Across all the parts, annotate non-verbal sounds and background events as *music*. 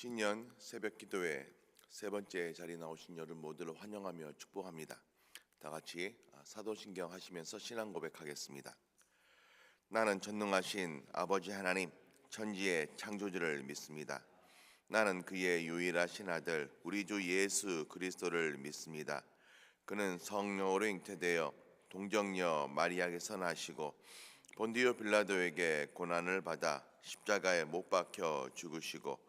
신년 새벽 기도회 세 번째 자리 나오신 여러분 모두를 환영하며 축복합니다. 다 같이 아, 사도신경 하시면서 신앙 고백하겠습니다. 나는 전능하신 아버지 하나님 천지의 창조주를 믿습니다. 나는 그의 유일하신 아들 우리 주 예수 그리스도를 믿습니다. 그는 성령으로 잉태되어 동정녀 마리아에서 나시고 본디오 빌라도에게 고난을 받아 십자가에 못 박혀 죽으시고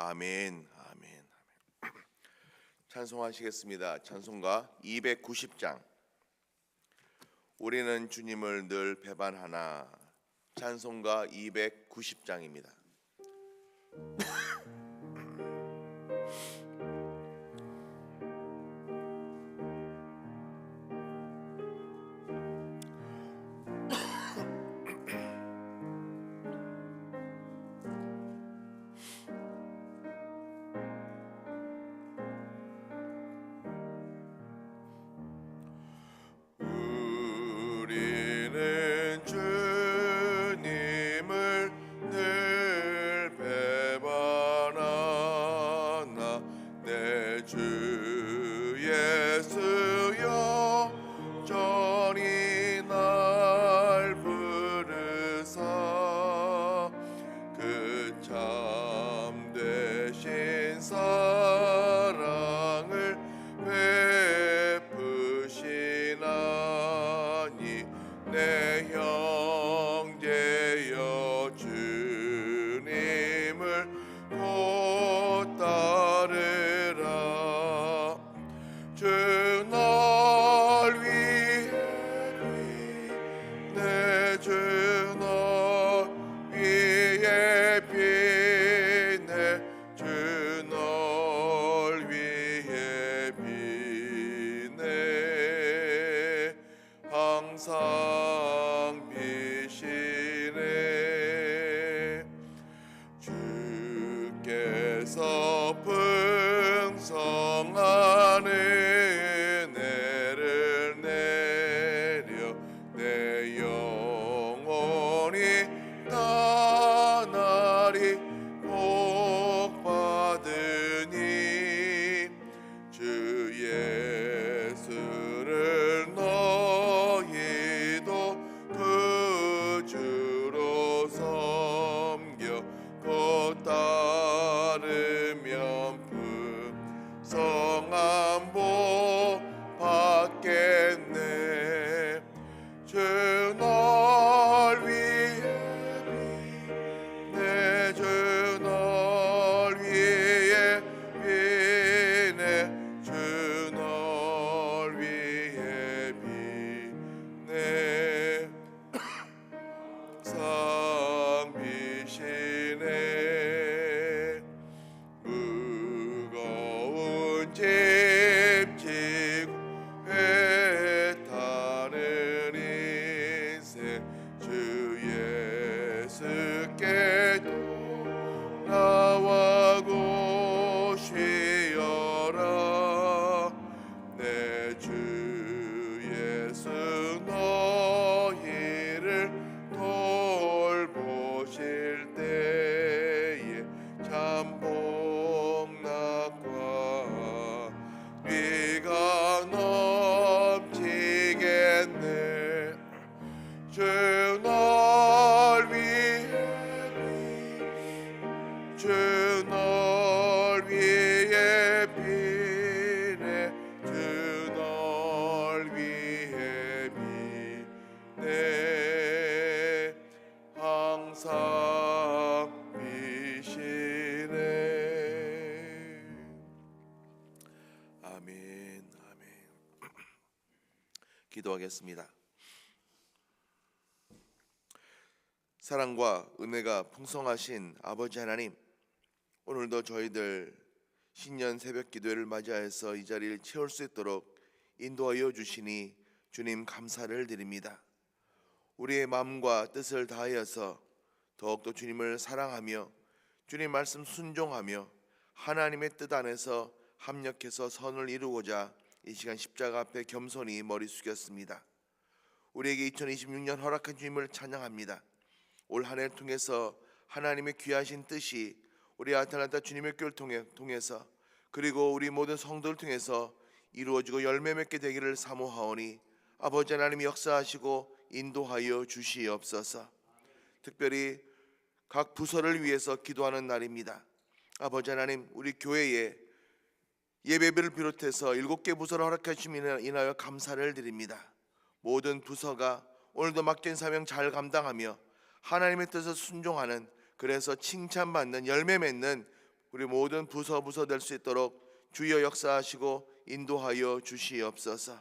아멘. 아멘. 아멘. 찬송하시겠습니다. 찬송가 290장. 우리는 주님을 늘 배반하나. 찬송가 290장입니다. 기도하겠습니다. 사랑과 은혜가 풍성하신 아버지 하나님, 오늘도 저희들 신년 새벽 기도회를 맞이해서 이 자리를 채울 수 있도록 인도하여 주시니 주님 감사를 드립니다. 우리의 마음과 뜻을 다하여서 더욱더 주님을 사랑하며 주님 말씀 순종하며 하나님의 뜻 안에서 합력해서 선을 이루고자 이 시간 십자가 앞에 겸손히 머리 숙였습니다. 우리에게 2026년 허락한 주님을 찬양합니다. 올 한 해를 통해서 하나님의 귀하신 뜻이 우리 아틀란타 주님의 교를 통해 통해서 그리고 우리 모든 성도를 통해서 이루어지고 열매 맺게 되기를 사모하오니 아버지 하나님 역사하시고 인도하여 주시옵소서. 특별히 각 부서를 위해서 기도하는 날입니다. 아버지 하나님 우리 교회에 예배를 비롯해서 일곱 개 부서를 허락하심을 인하여 감사를 드립니다. 모든 부서가 오늘도 맡긴 사명 잘 감당하며 하나님의 뜻을 순종하는 그래서 칭찬받는 열매 맺는 우리 모든 부서 부서 될 수 있도록 주여 역사하시고 인도하여 주시옵소서.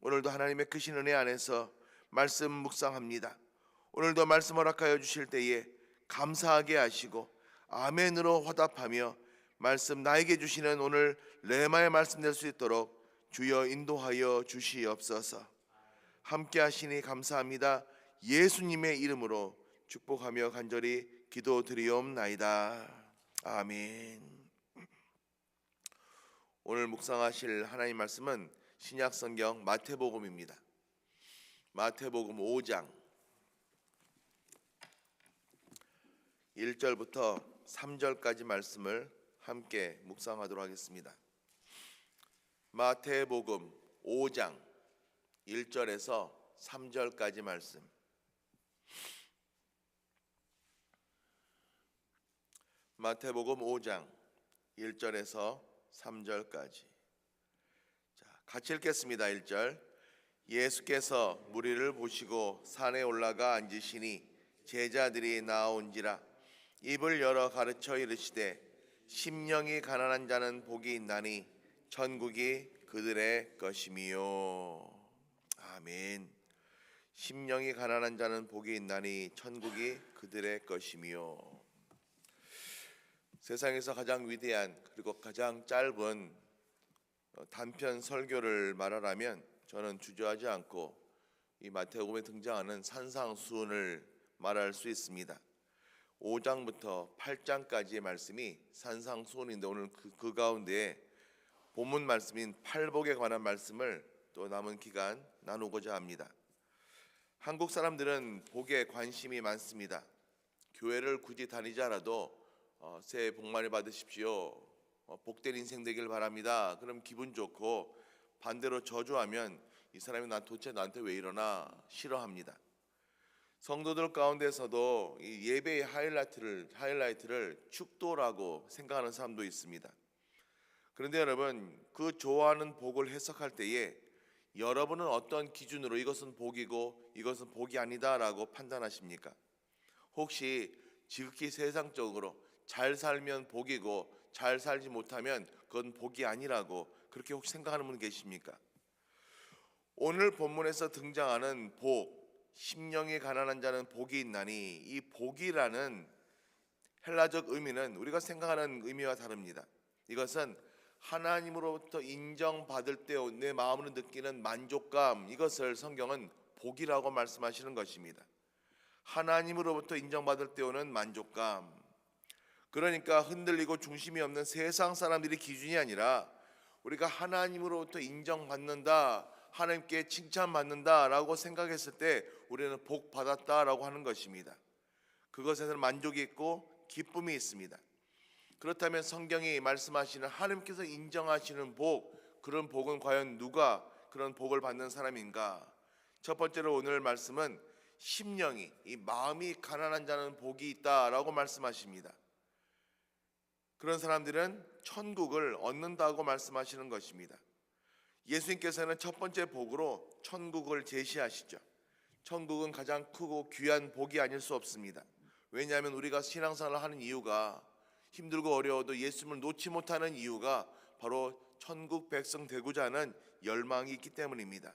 오늘도 하나님의 크신 은혜 안에서 말씀 묵상합니다. 오늘도 말씀 허락하여 주실 때에 감사하게 하시고 아멘으로 화답하며 말씀 나에게 주시는 오늘 레마의 말씀 될 수 있도록 주여 인도하여 주시옵소서. 함께 하시니 감사합니다. 예수님의 이름으로 축복하며 간절히 기도드리옵나이다. 아멘. 오늘 묵상하실 하나님 말씀은 신약 성경 마태복음입니다. 마태복음 5장 1절부터 3절까지 말씀을 함께 묵상하도록 하겠습니다. 마태복음 5장 1절에서 3절까지 말씀. 마태복음 5장 1절에서 3절까지. 자, 같이 읽겠습니다. 1절. 예수께서 무리를 보시고 산에 올라가 앉으시니 제자들이 나온지라 입을 열어 가르쳐 이르시되 심령이 가난한 자는 복이 있나니 천국이 그들의 것이미요. 아멘. 심령이 가난한 자는 복이 있나니 천국이 그들의 것이미요. 세상에서 가장 위대한 그리고 가장 짧은 어, 단편 설교를 말하라면 저는 주저하지 않고 이 마태복음에 등장하는 산상수훈을 말할 수 있습니다. 5장부터 8장까지의 말씀이 산상수훈인데 오늘 그, 그 가운데 본문 말씀인 팔복에 관한 말씀을 또 남은 기간 나누고자 합니다. 한국 사람들은 복에 관심이 많습니다. 교회를 굳이 다니지 않아도 어, 새해 복 많이 받으십시오. 어, 복된 인생 되길 바랍니다. 그럼 기분 좋고 반대로 저주하면 이 사람이 나 도대체 나한테 왜 이러나 싫어합니다. 성도들 가운데서도 이 예배의 하이라이트를 하이라이트를 축도라고 생각하는 사람도 있습니다. 그런데 여러분 그 좋아하는 복을 해석할 때에 여러분은 어떤 기준으로 이것은 복이고 이것은 복이 아니다라고 판단하십니까? 혹시 지극히 세상적으로 잘 살면 복이고 잘 살지 못하면 그건 복이 아니라고 그렇게 혹시 생각하는 분 계십니까? 오늘 본문에서 등장하는 복, 심령이 가난한 자는 복이 있나니 이 복이라는 헬라적 의미는 우리가 생각하는 의미와 다릅니다. 이것은 하나님으로부터 인정받을 때 내 마음으로 느끼는 만족감 이것을 성경은 복이라고 말씀하시는 것입니다. 하나님으로부터 인정받을 때 오는 만족감. 그러니까 흔들리고 중심이 없는 세상 사람들이 기준이 아니라 우리가 하나님으로부터 인정받는다, 하나님께 칭찬받는다라고 생각했을 때 우리는 복 받았다라고 하는 것입니다. 그것에는 만족이 있고 기쁨이 있습니다. 그렇다면 성경이 말씀하시는 하나님께서 인정하시는 복, 그런 복은 과연 누가 그런 복을 받는 사람인가? 첫 번째로 오늘 말씀은 심령이 이 마음이 가난한 자는 복이 있다라고 말씀하십니다. 그런 사람들은 천국을 얻는다고 말씀하시는 것입니다. 예수님께서는 첫 번째 복으로 천국을 제시하시죠. 천국은 가장 크고 귀한 복이 아닐 수 없습니다. 왜냐하면 우리가 신앙생활을 하는 이유가 힘들고 어려워도 예수님을 놓지 못하는 이유가 바로 천국 백성 되고자 하는 열망이 있기 때문입니다.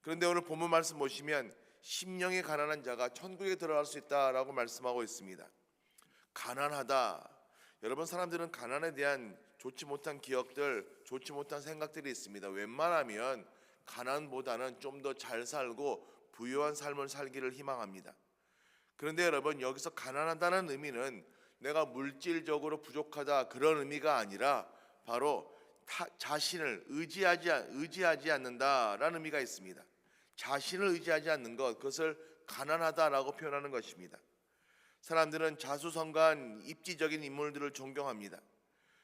그런데 오늘 본문 말씀 보시면 심령이 가난한 자가 천국에 들어갈 수 있다라고 말씀하고 있습니다. 가난하다. 여러분 사람들은 가난에 대한 좋지 못한 기억들, 좋지 못한 생각들이 있습니다. 웬만하면 가난보다는 좀 더 잘 살고 부유한 삶을 살기를 희망합니다. 그런데 여러분 여기서 가난하다는 의미는 내가 물질적으로 부족하다 그런 의미가 아니라 바로 타, 자신을 의지하지 의지하지 않는다라는 의미가 있습니다. 자신을 의지하지 않는 것 그것을 가난하다라고 표현하는 것입니다. 사람들은 자수성가한 입지적인 인물들을 존경합니다.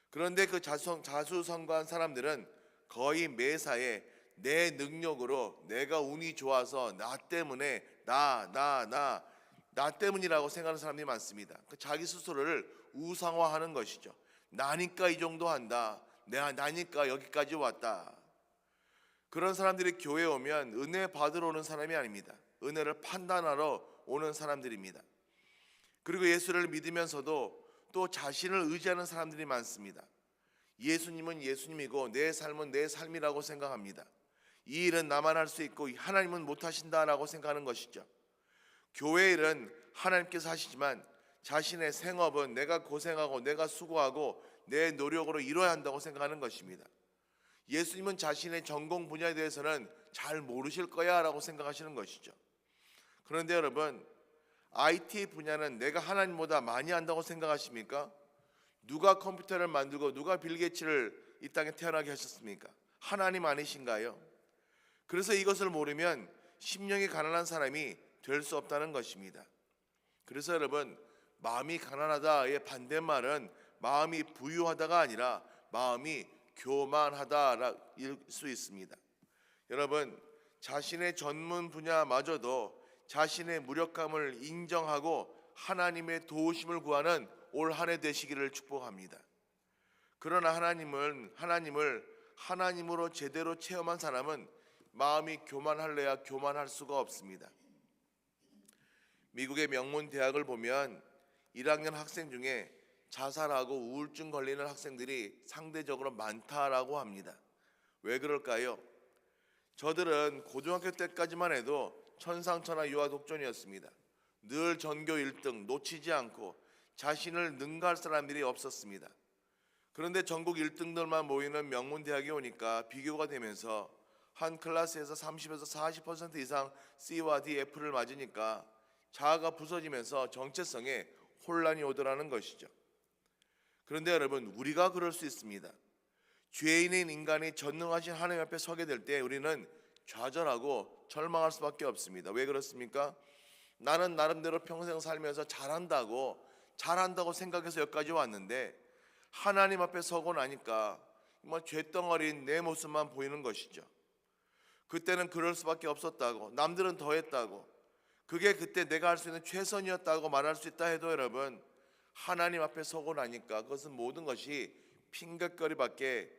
그런데 그 자수, 자수성가한 사람들은 거의 매사에 내 능력으로 내가 운이 좋아서 나 때문에 나 나 나 나 때문이라고 생각하는 사람들이 많습니다. 그 자기 스스로를 우상화하는 것이죠. 나니까 이 정도 한다. 내가 나니까 여기까지 왔다. 그런 사람들이 교회에 오면 은혜 받으러 오는 사람이 아닙니다. 은혜를 판단하러 오는 사람들입니다. 그리고 예수를 믿으면서도 또 자신을 의지하는 사람들이 많습니다. 예수님은 예수님이고 내 삶은 내 삶이라고 생각합니다. 이 일은 나만 할 수 있고 하나님은 못 하신다라고 생각하는 것이죠. 교회 일은 하나님께서 하시지만 자신의 생업은 내가 고생하고 내가 수고하고 내 노력으로 이뤄야 한다고 생각하는 것입니다. 예수님은 자신의 전공 분야에 대해서는 잘 모르실 거야라고 생각하시는 것이죠. 그런데 여러분 IT 분야는 내가 하나님보다 많이 한다고 생각하십니까? 누가 컴퓨터를 만들고 누가 빌 게이츠를 이 땅에 태어나게 하셨습니까? 하나님 아니신가요? 그래서 이것을 모르면 심령이 가난한 사람이 될 수 없다는 것입니다. 그래서 여러분 마음이 가난하다의 반대말은 마음이 부유하다가 아니라 마음이 교만하다일 수 있습니다. 여러분 자신의 전문 분야마저도 자신의 무력감을 인정하고 하나님의 도우심을 구하는 올 한 해 되시기를 축복합니다. 그러나 하나님은 하나님을 하나님으로 제대로 체험한 사람은 마음이 교만할래야 교만할 수가 없습니다. 미국의 명문 대학을 보면 1학년 학생 중에 자살하고 우울증 걸리는 학생들이 상대적으로 많다라고 합니다. 왜 그럴까요? 저들은 고등학교 때까지만 해도 천상천하 유아 독존이었습니다. 늘 전교 1등 놓치지 않고 자신을 능가할 사람들이 없었습니다. 그런데 전국 1등들만 모이는 명문 대학에 오니까 비교가 되면서 한 클래스에서 30에서 40% 이상 C와 D, F를 맞으니까 자아가 부서지면서 정체성에 혼란이 오더라는 것이죠. 그런데 여러분 우리가 그럴 수 있습니다. 죄인인 인간이 전능하신 하나님 앞에 서게 될 때 우리는 좌절하고 절망할 수밖에 없습니다. 왜 그렇습니까? 나는 나름대로 평생 살면서 잘한다고 잘한다고 생각해서 여기까지 왔는데 하나님 앞에 서고 나니까 뭐 죄덩어리인 내 모습만 보이는 것이죠. 그때는 그럴 수밖에 없었다고 남들은 더 했다고 그게 그때 내가 할 수 있는 최선이었다고 말할 수 있다 해도 여러분 하나님 앞에 서고 나니까 그것은 모든 것이 핑계거리밖에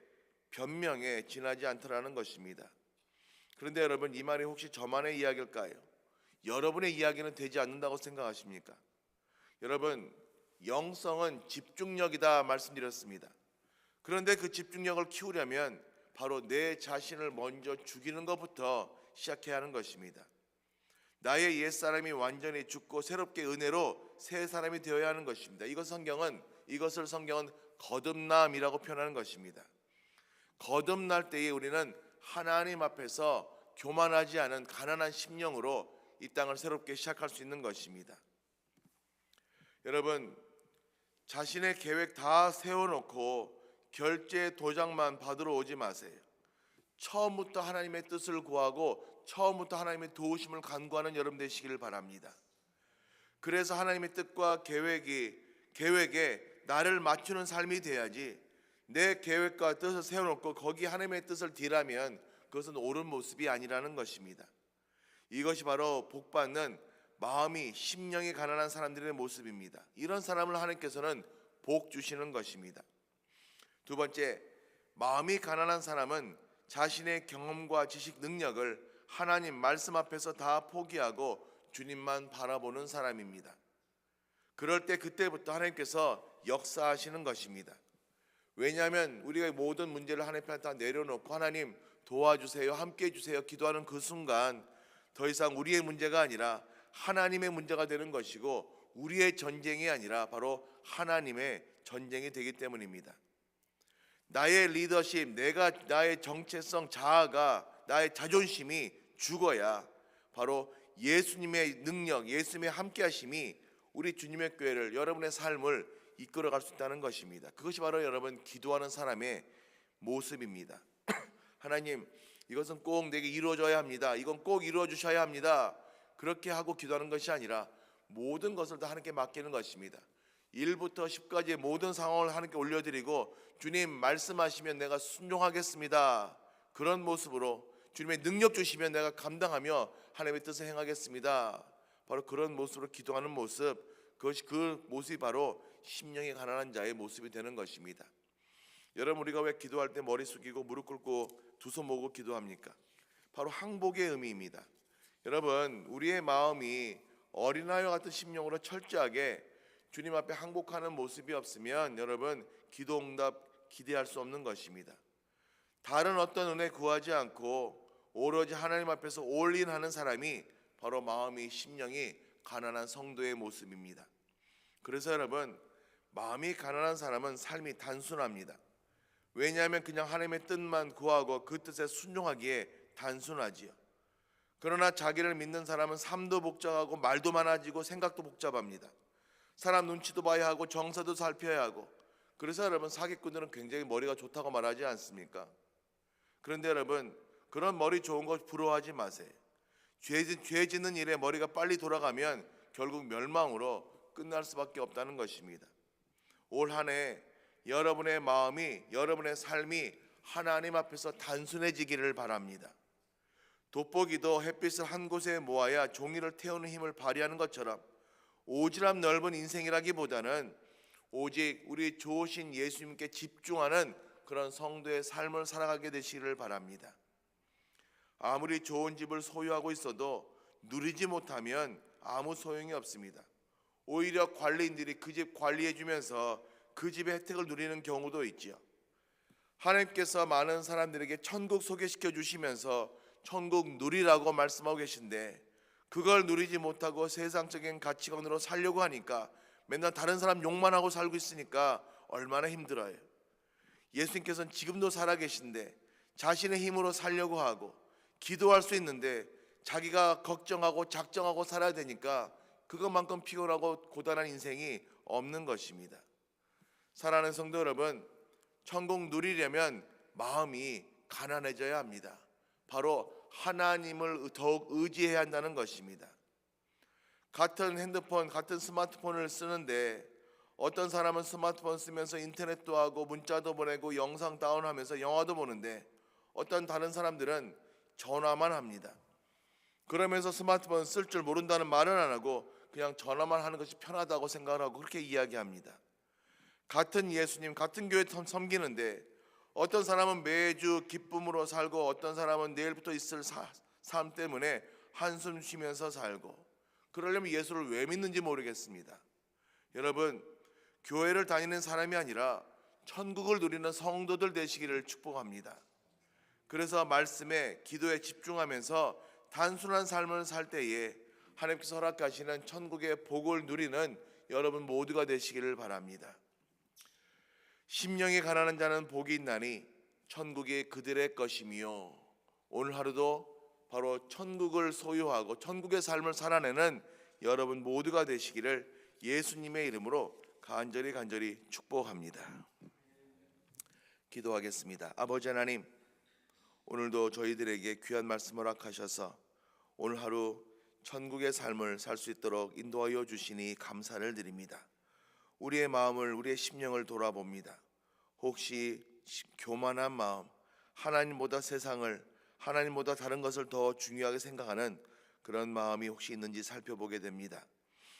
변명에 지나지 않더라는 것입니다. 그런데 여러분 이 말이 혹시 저만의 이야기일까요? 여러분의 이야기는 되지 않는다고 생각하십니까? 여러분 영성은 집중력이다 말씀드렸습니다. 그런데 그 집중력을 키우려면 바로 내 자신을 먼저 죽이는 것부터 시작해야 하는 것입니다. 나의 옛 사람이 완전히 죽고 새롭게 은혜로 새 사람이 되어야 하는 것입니다. 이것 성경은 이것을 성경은 거듭남이라고 표현하는 것입니다. 거듭날 때에 우리는 하나님 앞에서 교만하지 않은 가난한 심령으로 이 땅을 새롭게 시작할 수 있는 것입니다. 여러분 자신의 계획 다 세워놓고 결제 도장만 받으러 오지 마세요. 처음부터 하나님의 뜻을 구하고 처음부터 하나님의 도우심을 간구하는 여러분 되시기를 바랍니다. 그래서 하나님의 뜻과 계획이 계획에 나를 맞추는 삶이 돼야지 내 계획과 뜻을 세워놓고 거기 하나님의 뜻을 딜하면 그것은 옳은 모습이 아니라는 것입니다. 이것이 바로 복받는 마음이 심령이 가난한 사람들의 모습입니다. 이런 사람을 하나님께서는 복 주시는 것입니다. 두 번째, 마음이 가난한 사람은 자신의 경험과 지식 능력을 하나님 말씀 앞에서 다 포기하고 주님만 바라보는 사람입니다. 그럴 때 그때부터 하나님께서 역사하시는 것입니다. 왜냐하면 우리가 모든 문제를 하나님 다 내려놓고 하나님 도와주세요, 함께 해주세요, 기도하는 그 순간 더 이상 우리의 문제가 아니라 하나님의 문제가 되는 것이고 우리의 전쟁이 아니라 바로 하나님의 전쟁이 되기 때문입니다. 나의 리더십, 내가 나의 정체성, 자아가 나의 자존심이 죽어야 바로 예수님의 능력, 예수님의 함께하심이 우리 주님의 교회를 여러분의 삶을 이끌어갈 수 있다는 것입니다. 그것이 바로 여러분 기도하는 사람의 모습입니다. *clears throat* 하나님, 이것은 꼭 내게 이루어져야 합니다. 이건 꼭 이루어 주셔야 합니다. 그렇게 하고 기도하는 것이 아니라 모든 것을 다 하나님께 맡기는 것입니다. 1부터 10까지의 모든 상황을 하나님께 올려드리고 주님 말씀하시면 내가 순종하겠습니다. 그런 모습으로 주님의 능력 주시면 내가 감당하며 하나님의 뜻을 행하겠습니다. 바로 그런 모습으로 기도하는 모습 그것이 그 모습이 바로 심령이 가난한 자의 모습이 되는 것입니다. 여러분 우리가 왜 기도할 때 머리 숙이고 무릎 꿇고 두 손 모으고 기도합니까? 바로 항복의 의미입니다. 여러분 우리의 마음이 어린아이와 같은 심령으로 철저하게 주님 앞에 항복하는 모습이 없으면 여러분 기도 응답 기대할 수 없는 것입니다. 다른 어떤 은혜 구하지 않고 오로지 하나님 앞에서 올인하는 사람이 바로 마음이 심령이 가난한 성도의 모습입니다. 그래서 여러분 마음이 가난한 사람은 삶이 단순합니다. 왜냐하면 그냥 하나님의 뜻만 구하고 그 뜻에 순종하기에 단순하지요. 그러나 자기를 믿는 사람은 삶도 복잡하고 말도 많아지고 생각도 복잡합니다. 사람 눈치도 봐야 하고 정서도 살펴야 하고 그래서 여러분 사기꾼들은 굉장히 머리가 좋다고 말하지 않습니까? 그런데 여러분 그런 머리 좋은 거 부러워하지 마세요. 죄, 죄 짓는 일에 머리가 빨리 돌아가면 결국 멸망으로 끝날 수밖에 없다는 것입니다. 올 한 해 여러분의 마음이 여러분의 삶이 하나님 앞에서 단순해지기를 바랍니다. 돋보기도 햇빛을 한 곳에 모아야 종이를 태우는 힘을 발휘하는 것처럼 오지랖 넓은 인생이라기보다는 오직 우리 좋으신 예수님께 집중하는 그런 성도의 삶을 살아가게 되시기를 바랍니다. 아무리 좋은 집을 소유하고 있어도 누리지 못하면 아무 소용이 없습니다. 오히려 관리인들이 그 집 관리해 주면서 그 집의 혜택을 누리는 경우도 있지요. 하나님께서 많은 사람들에게 천국 소개시켜 주시면서 천국 누리라고 말씀하고 계신데 그걸 누리지 못하고 세상적인 가치관으로 살려고 하니까 맨날 다른 사람 욕만 하고 살고 있으니까 얼마나 힘들어요. 예수님께서는 지금도 살아 계신데 자신의 힘으로 살려고 하고 기도할 수 있는데 자기가 걱정하고 작정하고 살아야 되니까 그것만큼 피곤하고 고단한 인생이 없는 것입니다. 사랑하는 성도 여러분, 천국 누리려면 마음이 가난해져야 합니다. 바로 하나님을 더욱 의지해야 한다는 것입니다. 같은 핸드폰, 같은 스마트폰을 쓰는데 어떤 사람은 스마트폰 쓰면서 인터넷도 하고 문자도 보내고 영상 다운하면서 영화도 보는데 어떤 다른 사람들은 전화만 합니다. 그러면서 스마트폰 쓸 줄 모른다는 말은 안 하고 그냥 전화만 하는 것이 편하다고 생각을 하고 그렇게 이야기합니다. 같은 예수님, 같은 교회 섬기는데 어떤 사람은 매주 기쁨으로 살고 어떤 사람은 내일부터 있을 사, 삶 때문에 한숨 쉬면서 살고 그러려면 예수를 왜 믿는지 모르겠습니다. 여러분, 교회를 다니는 사람이 아니라 천국을 누리는 성도들 되시기를 축복합니다. 그래서 말씀에 기도에 집중하면서 단순한 삶을 살 때에 하나님께서 허락하시는 천국의 복을 누리는 여러분 모두가 되시기를 바랍니다. 심령이 가난한 자는 복이 있나니 천국이 그들의 것이며 오늘 하루도 바로 천국을 소유하고 천국의 삶을 살아내는 여러분 모두가 되시기를 예수님의 이름으로 간절히 간절히 축복합니다. 기도하겠습니다. 아버지 하나님 오늘도 저희들에게 귀한 말씀을 허락하셔서 오늘 하루 천국의 삶을 살 수 있도록 인도하여 주시니 감사를 드립니다. 우리의 마음을 우리의 심령을 돌아봅니다. 혹시 교만한 마음, 하나님보다 세상을 하나님보다 다른 것을 더 중요하게 생각하는 그런 마음이 혹시 있는지 살펴보게 됩니다.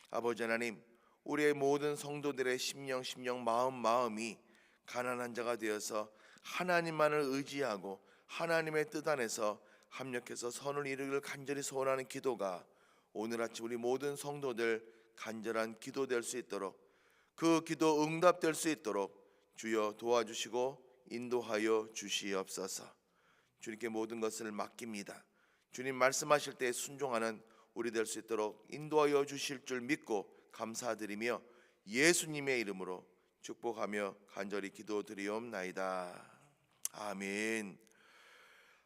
아버지 하나님, 우리의 모든 성도들의 심령, 심령, 마음, 마음이 가난한 자가 되어서 하나님만을 의지하고 하나님의 뜻 안에서 합력해서 선을 이루기를 간절히 소원하는 기도가 오늘 아침 우리 모든 성도들 간절한 기도 될 수 있도록 그 기도 응답될 수 있도록 주여 도와주시고 인도하여 주시옵소서. 주님께 모든 것을 맡깁니다. 주님 말씀하실 때 순종하는 우리 될 수 있도록 인도하여 주실 줄 믿고 감사드리며 예수님의 이름으로 축복하며 간절히 기도드리옵나이다. 아멘.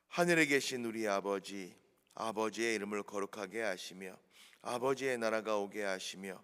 하늘에 계신 우리 아버지, 아버지의 이름을 거룩하게 하시며 아버지의 나라가 오게 하시며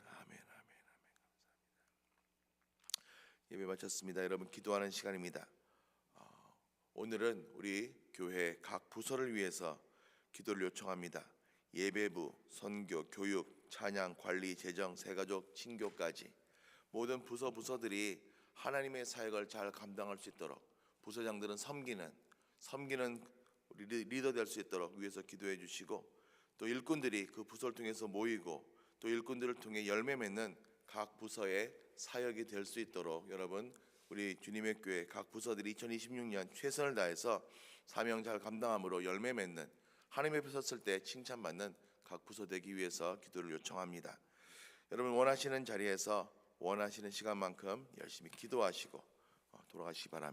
예배 마쳤습니다. 여러분 기도하는 시간입니다. 어, 오늘은 우리 교회 각 부서를 위해서 기도를 요청합니다. 예배부, 선교, 교육, 찬양, 관리, 재정, 세가족, 친교까지 모든 부서 부서들이 하나님의 사역을 잘 감당할 수 있도록 부서장들은 섬기는 섬기는 리더 될 수 있도록 위해서 기도해 주시고 또 일꾼들이 그 부서를 통해서 모이고 또 일꾼들을 통해 열매 맺는 각 부서의 사역이 될 수 있도록 여러분 우리 주님의 교회 각 부서들이 2026년 최선을 다해서 사명 잘 감당함으로 열매 맺는 하나님 앞에 섰을 때 칭찬받는 각 부서 되기 위해서 기도를 요청합니다. 여러분 원하시는 자리에서 원하시는 시간만큼 열심히 기도하시고 어, 돌아가시기 바랍니다.